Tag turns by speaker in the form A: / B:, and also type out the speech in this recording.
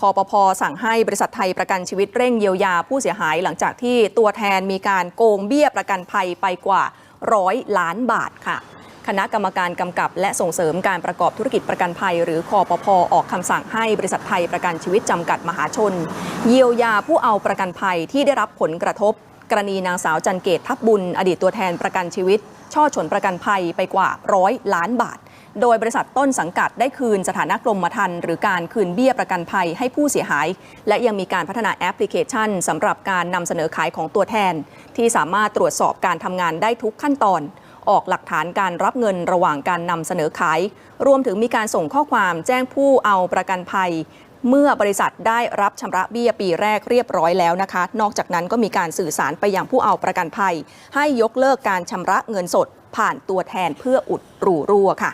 A: คอปพสั่งให้บริษัทไทยประกันชีวิตเร่งเยียวยาผู้เสียหายหลังจากที่ตัวแทนมีการโกงเบี้ยประกันภัยไปกว่าร้อยล้านบาทค่ะ คณะกรรมการกำกับและส่งเสริมการประกอบธุรกิจประกันภัย หรือคอปพออกคำสั่งให้บริษัทไทยประกันชีวิตจำกัดมหาชน เยียวยาผู้เอาประกันภัยที่ได้รับผลกระทบ กรณีนางสาวจันเกตทับบุญ อดีตตัวแทนประกันชีวิต ช่อฉนประกันภัยไปกว่าร้อยล้านบาท โดยบริษัทต้นสังกัดได้คืนสถานะกรมธรรม์หรือการคืนเบี้ยประกันภัยให้ผู้เสียหาย และยังมีการพัฒนาแอปพลิเคชันสำหรับการนำเสนอขายของตัวแทน ที่สามารถตรวจสอบการทำงานได้ทุกขั้นตอน ออกหลักฐานการรับเงินระหว่างการนำเสนอขาย รวมถึงมีการส่งข้อความแจ้งผู้เอาประกันภัยเมื่อบริษัทได้รับชำระเบี้ยปีแรกเรียบร้อยแล้วนะคะ นอกจากนั้นก็มีการสื่อสารไปยังผู้เอาประกันภัย ให้ยกเลิกการชำระเงินสดผ่านตัวแทนเพื่ออุดรูรั่วค่ะ